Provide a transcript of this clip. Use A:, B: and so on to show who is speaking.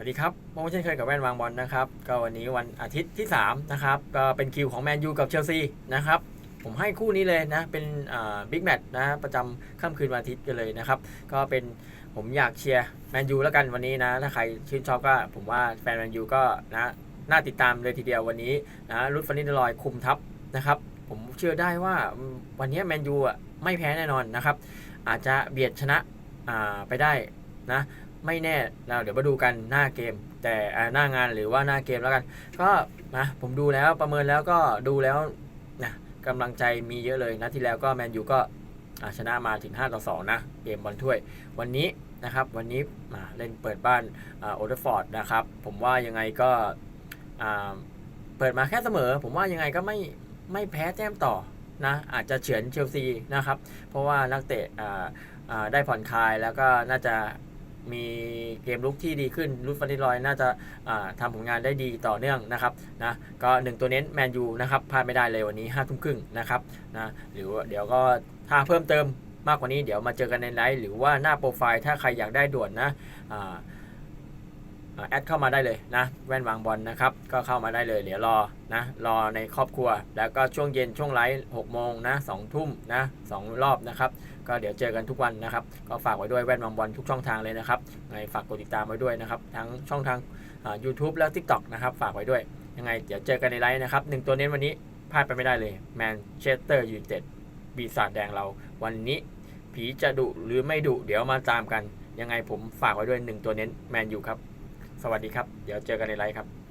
A: สวัสดีครับพบกันเช่นเคยกับแว่นวางบอลนะครับ ก็วันนี้วันอาทิตย์ที่ 3 นะครับ ก็เป็นคิวของแมนยูกับเชลซีนะครับ ผมให้คู่นี้เลยนะ เป็นบิ๊กแมตช์นะ ประจำค่ำคืนวันอาทิตย์กันเลยนะครับ ก็เป็นผมอยากเชียร์แมนยูแล้วกันวันนี้นะ ถ้าใครชื่นชอบก็ผมว่าแฟนแมนยูก็นะน่าติดตามเลยทีเดียววันนี้นะรุดฟันนินลอยคุมทัพนะครับ ผมเชื่อได้ว่าวันนี้แมนยูอะไม่แพ้แน่นอนนะครับ อาจจะเบียดชนะไปได้นะ ไม่แน่นะเดี๋ยวมาดูกันหน้าเกม แต่หน้างานหรือว่าหน้าเกมแล้วกัน ก็นะผมดูแล้วประเมินแล้วก็ดูแล้วนะกำลังใจมีเยอะเลยนะที่แล้วก็แมนยูก็ชนะมาถึง 5 ต่อ 2 นะ เกมบอลถ้วย วันนี้นะครับ วันนี้มาเล่นเปิดบ้านโอเดฟอร์ดนะครับ ผมว่ายังไงก็เปิดมาแค่เสมอ ผมว่ายังไงก็ไม่ไม่แพ้แต้มต่อนะอาจจะเฉือนเชลซีนะครับ เพราะว่านักเตะได้ผ่อนคลายแล้วก็น่าจะ มีเกมลุกที่ดีขึ้นลุดฟันดิลอยน่าจะาทำผลงานได้ดีต่อเนื่องนะครับนะก็หนึ่งตัวเน้นแมนยูนะครับพลาดไม่ได้เลยวันนี้ห้าทุ่มครึ่งนะครับนะหรือเดี๋ยวก็ถ้าเพิ่มเติมมากกว่านี้เดี๋ยวมาเจอกันในไลฟ์หรือว่าหน้าโปรไฟล์ถ้าใครอยากได้ด่วนนะอ่า แอดเข้ามาได้เลยนะ แว่นวางบอลนะครับ ก็เข้ามาได้เลยเดี๋ยวรอนะรอในครอบครัว แล้วก็ช่วงเย็นช่วงไลฟ์หกโมงนะสองทุ่มนะสองรอบนะครับ ก็เดี๋ยวเจอกันทุกวันนะครับ ก็ฝากไว้ด้วยแว่นวางบอลทุกช่องทางเลยนะครับยังไงฝากกดติดตามไว้ด้วยนะครับ ทั้งช่องทางอ่า YouTube และ TikTok นะครับ ฝากไว้ด้วย ยังไงเดี๋ยวเจอกันในไลฟ์นะครับหนึ่งตัวเน้นวันนี้พลาดไปไม่ได้เลยแมนเชสเตอร์ยูไนเต็ดปีศาจแดงเรา วันนี้ผีจะดุหรือไม่ดุเดี๋ยวมาตามกัน ยังไงผมฝากไว้ด้วยหนึ่งตัวเน้นแมนยูครับ สวัสดีครับ เดี๋ยวเจอกันในไลฟ์ครับ